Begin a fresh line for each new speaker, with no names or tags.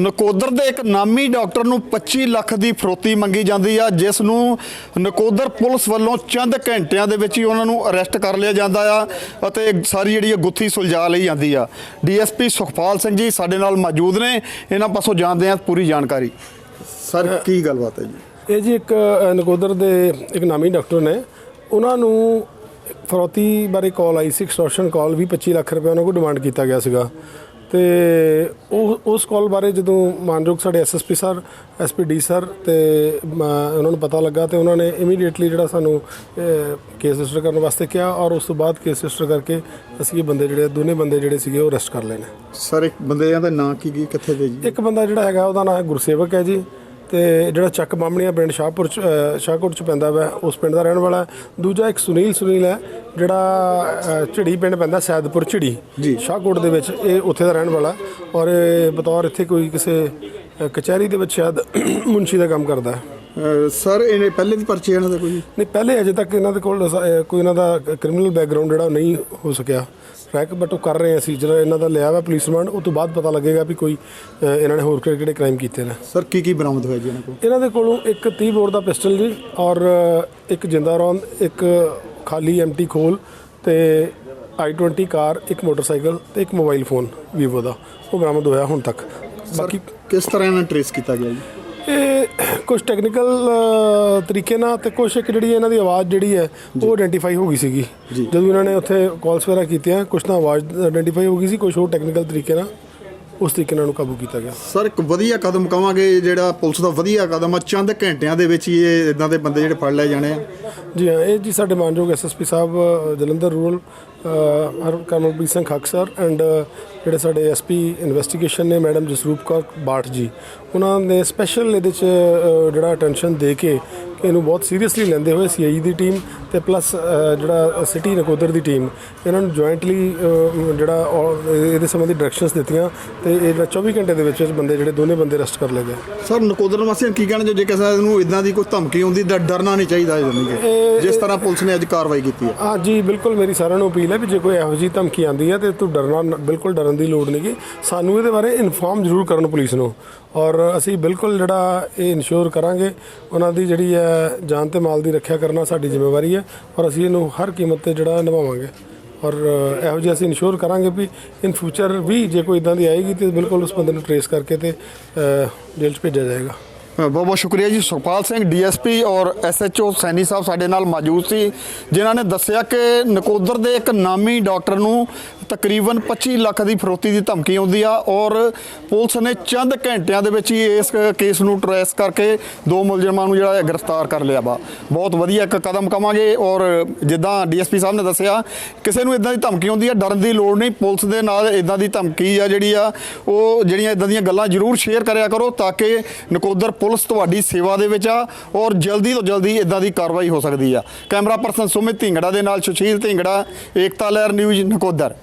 ਨਕੋਦਰ ਦੇ ਇੱਕ ਨਾਮੀ ਡਾਕਟਰ ਨੂੰ 25 ਲੱਖ ਦੀ ਫਰੋਤੀ ਮੰਗੀ ਜਾਂਦੀ ਆ, ਜਿਸ ਨੂੰ ਨਕੋਦਰ ਪੁਲਿਸ ਵੱਲੋਂ ਚੰਦ ਘੰਟਿਆਂ ਦੇ ਵਿੱਚ ਹੀ ਉਹਨਾਂ ਨੂੰ ਅਰੈਸਟ ਕਰ ਲਿਆ ਜਾਂਦਾ ਆ ਅਤੇ ਸਾਰੀ ਜਿਹੜੀ ਇਹ ਗੁੱਥੀ ਸੁਲਝਾ ਲਈ ਜਾਂਦੀ ਆ। ਡੀਐਸਪੀ ਸੁਖਪਾਲ ਸਿੰਘ ਜੀ ਸਾਡੇ ਨਾਲ ਮੌਜੂਦ ਨੇ। ਇਹਨਾਂ ਪਾਸੋਂ ਜਾਣਦੇ ਆ ਪੂਰੀ ਜਾਣਕਾਰੀ। ਸਰ, ਕੀ ਗੱਲਬਾਤ ਹੈ ਜੀ?
ਇਹ ਜੀ ਇੱਕ ਨਕੋਦਰ ਦੇ ਇੱਕ ਨਾਮੀ ਡਾਕਟਰ ਨੇ। ਉਹਨਾਂ ਨੂੰ ਫਰੋਤੀ ਬਾਰੇ ਕਾਲ ਆਈ ਸੀ ਐਕਸਟੋਰਸ਼ਨ ਕਾਲ ਵੀ 25 ਲੱਖ ਰੁਪਏ ਉਹਨਾਂ ਕੋਲ ਡਿਮਾਂਡ ਕੀਤਾ ਗਿਆ ਸੀਗਾ। ਤੇ ਉਹ ਉਸ ਕਾਲ ਬਾਰੇ ਜਦੋਂ ਮਾਨਯੋਗ ਸਾਡੇ ਐਸਐਸਪੀ ਸਰ ਐਸਪੀਡੀ ਸਰ ਤੇ ਉਹਨਾਂ ਨੂੰ ਪਤਾ ਲੱਗਾ ਤੇ ਉਹਨਾਂ ਨੇ ਇਮੀਡੀਏਟਲੀ ਜਿਹੜਾ ਸਾਨੂੰ ਕੇਸ ਰਜਿਸਟਰ ਕਰਨ ਵਾਸਤੇ ਕਿਹਾ ਔਰ ਉਸ ਤੋਂ ਬਾਅਦ ਕੇਸ ਰਜਿਸਟਰ ਕਰਕੇ ਅਸੀਂ ਇਹ ਬੰਦੇ ਜਿਹੜੇ ਦੋਨੇ ਬੰਦੇ ਜਿਹੜੇ ਸੀਗੇ ਉਹ ਅਰੈਸਟ ਕਰ ਨੇ।
ਸਰ ਇੱਕ ਬੰਦਿਆਂ ਦਾ ਨਾਂ ਕੀ ਕੀ ਕਿੱਥੇ ਦੇ ਜੀ?
ਇੱਕ ਬੰਦਾ ਜਿਹੜਾ ਹੈਗਾ ਉਹਦਾ ਨਾਮ ਹੈ ਗੁਰਸੇਵਕ ਹੈ ਜੀ। ਤੇ ਜਿਹੜਾ ਚੱਕ ਬਾਮਣੀਆਂ ਪਿੰਡ ਸ਼ਾਹਪੁਰ ਚ ਸ਼ਾਹਕੋਟ ਚ ਪੈਂਦਾ ਵਾ ਉਸ ਪਿੰਡ ਦਾ ਰਹਿਣ ਵਾਲਾ। ਦੂਜਾ ਇੱਕ ਸੁਨੀਲ ਸੁਨੀਲ ਹੈ ਜਿਹੜਾ ਝਿੜੀ ਪਿੰਡ ਪੈਂਦਾ ਸੈਦਪੁਰ ਝਿੜੀ
ਜੀ।
ਸ਼ਾਹਕੋਟ ਦੇ ਵਿੱਚ ਇਹ ਉੱਥੇ ਦਾ ਰਹਿਣ ਵਾਲਾ ਔਰ ਬਤੌਰ ਇੱਥੇ ਕੋਈ ਕਿਸੇ ਕਚਹਿਰੀ ਦੇ ਵਿੱਚ ਸ਼ਾਇਦ ਮੁਨਸ਼ੀ ਦਾ ਕੰਮ ਕਰਦਾ ਹੈ
ਸਰ ਇਹਨੇ ਪਹਿਲੇ ਦੀ ਪਰਚੀ ਇਹਨਾਂ ਦਾ ਕੋਈ
ਨਹੀਂ ਪਹਿਲੇ ਅਜੇ ਤੱਕ ਇਹਨਾਂ ਦੇ ਕੋਲ ਕੋਈ ਇਹਨਾਂ ਦਾ ਕ੍ਰਿਮੀਨਲ ਬੈਕਗ੍ਰਾਉਂਡ ਜਿਹੜਾ ਨਹੀਂ ਹੋ ਸਕਿਆ ਰੈਕ ਬਟ ਉਹ ਕਰ ਰਹੇ ਅਸੀਂ। ਜਿਹੜਾ ਇਹਨਾਂ ਦਾ ਲਿਆ ਵਾ ਪੁਲਿਸ ਰਿਮਾਂਡ ਉਹ ਤੋਂ ਬਾਅਦ ਪਤਾ ਲੱਗੇਗਾ ਵੀ ਕੋਈ ਅ, ਇਹਨਾਂ ਨੇ ਹੋਰ ਕਿਹੜੇ ਕਿਹੜੇ ਕ੍ਰਾਈਮ ਕੀਤੇ ਨੇ।
ਸਰ ਕੀ ਕੀ ਬਰਾਮਦ ਹੋਇਆ ਜੀ ਇਹਨਾਂ ਕੋਲ?
ਇਹਨਾਂ ਦੇ ਕੋਲੋਂ ਇੱਕ 30 ਬੋਰ ਦਾ ਪਿਸਟਲ ਜੀ ਔਰ ਇੱਕ ਜਿੰਦਾ ਰੌਂਦ ਇੱਕ ਖਾਲੀ ਐਮਟੀ ਖੋਲ ਤੇ i20 ਕਾਰ ਇੱਕ ਮੋਟਰਸਾਈਕਲ ਤੇ ਇੱਕ ਮੋਬਾਈਲ ਫੋਨ ਵੀਵੋ ਦਾ। ਉਹ ਬਰਾਮਦ ਹੋਇਆ ਹੁਣ ਤੱਕ। ਬਾਕੀ
ਕਿਸ ਤਰ੍ਹਾਂ ਇਹਨਾਂ ਟ੍ਰੇਸ ਕੀਤਾ ਗਿਆ ਜੀ?
ਇਹ ਕੁਝ ਟੈਕਨੀਕਲ ਤਰੀਕੇ ਨਾਲ ਤੇ ਕੁਝ ਇੱਕ ਜਿਹੜੀ ਇਹਨਾਂ ਦੀ ਆਵਾਜ਼ ਜਿਹੜੀ ਹੈ ਉਹ ਆਇਡੈਂਟੀਫਾਈ ਹੋ ਗਈ ਸੀਗੀ। ਜਦੋਂ ਇਹਨਾਂ ਨੇ ਉੱਥੇ ਕਾਲਸ ਵਗੈਰਾ ਕੀਤੀਆਂ ਕੁਝ ਤਾਂ ਆਵਾਜ਼ ਆਇਡੈਂਟੀਫਾਈ ਹੋ ਗਈ ਸੀ ਕੁਝ ਹੋਰ ਟੈਕਨੀਕਲ ਤਰੀਕੇ ਨਾਲ। ਉਸ ਤਰੀਕੇ ਨਾਲ ਉਹਨੂੰ ਕਾਬੂ ਕੀਤਾ ਗਿਆ।
ਸਰ ਇੱਕ ਵਧੀਆ ਕਦਮ ਕਵਾਂਗੇ ਜਿਹੜਾ ਪੁਲਿਸ ਦਾ ਵਧੀਆ ਕਦਮ ਆ। ਚੰਦ ਘੰਟਿਆਂ ਦੇ ਵਿੱਚ ਹੀ ਇਹ ਇਦਾਂ ਦੇ ਬੰਦੇ ਜਿਹੜੇ ਫੜ ਲਏ ਜਾਣੇ ਆ।
ਜੀ ਹਾਂ ਇਹ ਜੀ ਸਾਡੇ ਮਾਨਯੋਗ SSP Sahib Jalandhar rural Harkamalpreet Singh Khakh sir and ਜਿਹੜੇ ਸਾਡੇ ਐਸਪੀ ਇਨਵੈਸਟੀਗੇਸ਼ਨ ਨੇ ਮੈਡਮ ਜਸਰੂਪ ਕੌਰ ਬਾਠ ਜੀ ਉਹਨਾਂ ਨੇ ਸਪੈਸ਼ਲ ਇਹਦੇ ਚ ਜਿਹੜਾ ਅਟੈਂਸ਼ਨ ਦੇ ਕਿ ਇਹਨੂੰ ਬਹੁਤ ਸੀਰੀਅਸਲੀ ਲੈਂਦੇ ਹੋਏ ਸੀਆਈ ਦੀ ਟੀਮ ਤੇ ਪਲੱਸ ਜਿਹੜਾ ਸਿਟੀ ਨਕੋਦਰ ਦੀ ਟੀਮ ਇਹਨਾਂ ਨੂੰ ਜੁਆਇੰਟਲੀ ਜਿਹੜਾ ਇਹਦੇ ਸੰਬੰਧੀ ਡਾਇਰੈਕਸ਼ਨਸ ਦਿੱਤੀਆਂ ਤੇ ਇਹ ਜਿਹੜਾ 24 ਘੰਟੇ ਦੇ ਵਿੱਚ ਵਿੱਚ ਬੰਦੇ ਜਿਹੜੇ ਦੋਨੇ ਬੰਦੇ ਅਰੈਸਟ ਕਰ ਲਏ ਗਏ।
ਸਰ ਨਕੋਦਰ ਵਾਸੀਆਂ ਕੀ ਕਹਿਣਾ ਜੋ ਕਿਸੇ ਨੂੰ ਇਦਾਂ ਦੀ ਕੋਈ ਧਮਕੀ ਆਉਂਦੀ ਤਾਂ ਡਰਨਾ ਨਹੀਂ ਚਾਹੀਦਾ ਜਾਨੀ ਕਿ।
ਇਹ-
ਜਿਸ ਤਰ੍ਹਾਂ ਪੁਲਿਸ ਨੇ ਅੱਜ ਕਾਰਵਾਈ ਕੀਤੀ ਹੈ।
ਹਾਂ ਜੀ ਬਿਲਕੁਲ ਮੇਰੀ ਸਾਰਿਆਂ ਨੂੰ ਅਪੀਲ ਹੈ ਵੀ ਜੇ ਕੋਈ ਇਹੋ ਜਿਹੀ ਧਮਕੀ ਆਂਦੀ ਹੈ ਤੇ ਤੂੰ ਡਰਨਾ ਬਿਲਕੁਲ ਡਰਨ ਦੀ ਲੋੜ ਨਹੀਂਗੀ ਸਾਨੂੰ ਇਹਦੇ ਬਾਰੇ ਇਨਫੋਰਮ ਜ਼ਰੂਰ ਕਰਨ ਪੁਲਿਸ ਨੂੰ। ਔਰ ਅਸੀਂ ਬਿਲਕੁਲ ਜਿਹੜਾ ਇਹ ਇਨਸ਼ੋਰ ਕਰਾਂਗੇ ਉਹਨਾਂ ਦੀ ਜਿਹੜੀ ਹੈ ਜਾਨ ਤੇ ਮਾਲ ਦੀ ਰੱਖਿਆ ਕਰਨਾ ਸਾਡੀ ਜ਼ਿੰਮੇਵਾਰੀ ਹੈ ਔਰ ਅਸੀਂ ਇਹਨੂੰ ਹਰ ਕੀਮਤ ਤੇ ਜਿਹੜਾ ਨਿਭਾਵਾਂਗੇ। ਔਰ ਇਹੋ ਜਿਹੀ ਅਸੀਂ ਇਨਸ਼ੋਰ ਕਰਾਂਗੇ ਵੀ ਇਨ ਫਿਊਚਰ ਵੀ ਜੇ ਕੋਈ ਇਦਾਂ ਦੀ ਆਏਗੀ ਤੇ ਬਿਲਕੁਲ ਉਸ ਬੰਦੇ ਨੂੰ ਟਰੇਸ ਕਰਕੇ ਤੇ ਜੇਲ੍ਹ 'ਚ ਭੇਜਿਆ ਜਾਏਗਾ।
ਬਹੁਤ ਬਹੁਤ ਸ਼ੁਕਰੀਆ ਜੀ ਸੁਖਪਾਲ ਸਿੰਘ, ਡੀਐਸਪੀ ਔਰ ਐਸਐਚਓ ਸੈਣੀ ਸਾਹਿਬ ਸਾਡੇ ਨਾਲ ਮੌਜੂਦ ਸੀ, ਜਿਨ੍ਹਾਂ ਨੇ ਦੱਸਿਆ ਕਿ ਨਕੋਦਰ ਦੇ ਇੱਕ ਨਾਮੀ ਡਾਕਟਰ ਨੂੰ ਤਕਰੀਬਨ 25 ਲੱਖ ਦੀ ਫਰੋਤੀ ਦੀ ਧਮਕੀ ਆਉਂਦੀ ਆ ਔਰ ਪੁਲਿਸ ਨੇ ਚੰਦ ਘੰਟਿਆਂ ਦੇ ਵਿੱਚ ਹੀ ਇਸ ਕੇਸ ਨੂੰ ਟਰੈਸ ਕਰਕੇ ਦੋ ਮੁਲਜ਼ਮਾਂ ਨੂੰ ਜਿਹੜਾ ਹੈ ਗ੍ਰਿਫਤਾਰ ਕਰ ਲਿਆ ਵਾ। ਬਹੁਤ ਵਧੀਆ ਇੱਕ ਕਦਮ ਕਵਾਂਗੇ ਔਰ ਜਿੱਦਾਂ ਡੀਐਸਪੀ ਸਾਹਿਬ ਨੇ ਦੱਸਿਆ, ਕਿਸੇ ਨੂੰ ਇਦਾਂ ਦੀ ਧਮਕੀ ਆਉਂਦੀ ਆ, ਡਰਨ ਦੀ ਲੋੜ ਨਹੀਂ, ਪੁਲਿਸ ਦੇ ਨਾਲ ਇਦਾਂ ਦੀ ਧਮਕੀ ਆ ਜਿਹੜੀ ਆ, ਉਹ ਜਿਹੜੀਆਂ ਇਦਾਂ ਦੀਆਂ ਗੱਲਾਂ ਜ਼ਰੂਰ ਸ਼ੇਅਰ ਕਰਿਆ ਕਰੋ ਤਾਂ ਕਿ ਨਕੋਦਰ ਪੁਲਿਸ ਤੁਹਾਡੀ ਸੇਵਾ ਦੇ ਵਿੱਚ ਆ ਔਰ ਜਲਦੀ ਤੋਂ ਜਲਦੀ ਇਦਾਂ ਦੀ ਕਾਰਵਾਈ ਹੋ ਸਕਦੀ ਆ। ਕੈਮਰਾ ਪਰਸਨ ਸੁਮਿਤ ਢਿੰਗੜਾ ਦੇ ਨਾਲ ਸੁਸ਼ੀਲ ਢਿੰਗੜਾ, ਏਕਤਾ ਲਹਿਰ ਨਿਊਜ਼ ਨਕੋਦਰ।